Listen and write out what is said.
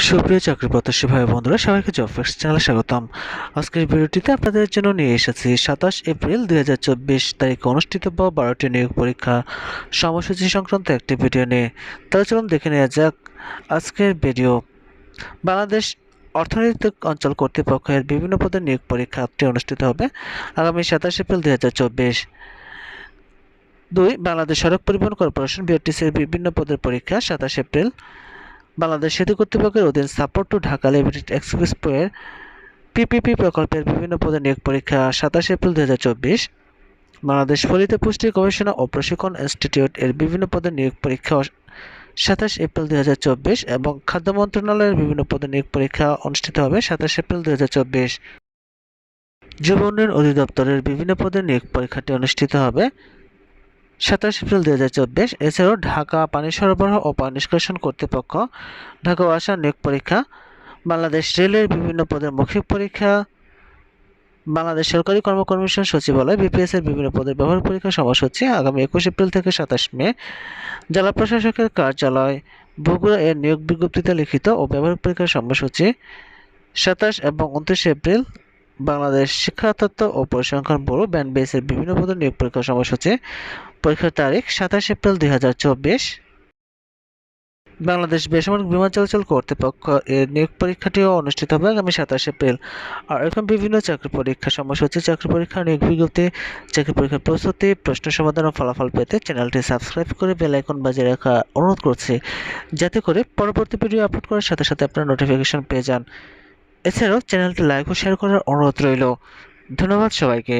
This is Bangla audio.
সুপ্রিয় চাকরি প্রত্যাশী ভাই বন্ধুরা, সবাইকে জব চ্যানেলে স্বাগতম। আজকের ভিডিওটিতে আপনাদের জন্য নিয়ে এসেছি সাতাশ এপ্রিল দুই হাজার চব্বিশ তারিখে অনুষ্ঠিতব্য বারোটি নিয়োগ পরীক্ষা সময়সূচি সংক্রান্ত একটি ভিডিও নিয়ে। তাহলে চলুন দেখে নেওয়া যাক আজকের ভিডিও। বাংলাদেশ অর্থনৈতিক অঞ্চল কর্তৃপক্ষের বিভিন্ন পদের নিয়োগ পরীক্ষাটি অনুষ্ঠিত হবে আগামী সাতাশ এপ্রিল দুই হাজার চব্বিশ। দুই, বাংলাদেশ সড়ক পরিবহন কর্পোরেশন বিআরটিসির বিভিন্ন পদের পরীক্ষা সাতাশ এপ্রিল বাংলাদেশ সেতু কর্তৃপক্ষের অধীন সাপোর্ট টু ঢাকা লিমিটেড এক্সপ্রেসওয়ের পিপিপি প্রকল্পের বিভিন্ন পদে নিয়োগ পরীক্ষা সাতাশ এপ্রিল দু হাজার চব্বিশ। বাংলাদেশ ফলিত পুষ্টি গবেষণা ও প্রশিক্ষণ ইনস্টিটিউট এর বিভিন্ন পদে নিয়োগ পরীক্ষা সাতাশ এপ্রিল দুই হাজার চব্বিশ এবং খাদ্য মন্ত্রণালয়ের বিভিন্ন পদে নিয়োগ পরীক্ষা অনুষ্ঠিত হবে সাতাশ এপ্রিল দুই হাজার চব্বিশ। যুব উন্নয়ন অধিদপ্তরের বিভিন্ন পদে নিয়োগ পরীক্ষাটি অনুষ্ঠিত হবে সাতাশ এপ্রিল দুই হাজার চব্বিশ এছাড়াও ঢাকা পানি সরবরাহ ও পানি নিষ্কাশন কর্তৃপক্ষ ঢাকা ওয়াসা নিয়োগ পরীক্ষা, বাংলাদেশ রেলের বিভিন্ন পদের মৌখিক পরীক্ষা, বাংলাদেশ সরকারি কর্মকমিশন সচিবালয়, বিপিএস এর বিভিন্ন পদের ব্যবহার পরীক্ষা সময়সূচি আগামী একুশ এপ্রিল থেকে সাতাশ মে। জেলা প্রশাসকের কার্যালয়, বগুড়া এর নিয়োগ বিজ্ঞপ্তিতে লিখিত ও ব্যবহার পরীক্ষার সময়সূচি সাতাশ এবং উনত্রিশ এপ্রিল, বাংলাদেশ শিক্ষা তত্ত্ব ও পরিসংখ্যান ব্যুরো ব্যান্ড বেসের বিভিন্ন পদের নিয়োগ পরীক্ষার সময়সূচি পরীক্ষার তারিখ সাতাশ এপ্রিল দুই হাজার চব্বিশ। বাংলাদেশ বেসামরিক বিমান চলাচল কর্তৃপক্ষ এর নিয়োগ পরীক্ষাটিও অনুষ্ঠিত হবে আগামী সাতাশ এপ্রিল। আর এখন বিভিন্ন চাকরি পরীক্ষা সময়সূচি, চাকরি পরীক্ষা, নিয়োগ বিজ্ঞপ্তি, চাকরি পরীক্ষার প্রস্তুতি, প্রশ্ন সমাধান ও ফলাফল পেতে চ্যানেলটি সাবস্ক্রাইব করে বেল আইকন বাজিয়ে রাখা অনুরোধ করছি। যাতে করে পরবর্তী ভিডিও আপলোড করার সাথে সাথে আপনার নোটিফিকেশন পেয়ে যান। এছাড়াও চ্যানেলটি লাইক ও শেয়ার করার অনুরোধ রইল। ধন্যবাদ সবাইকে।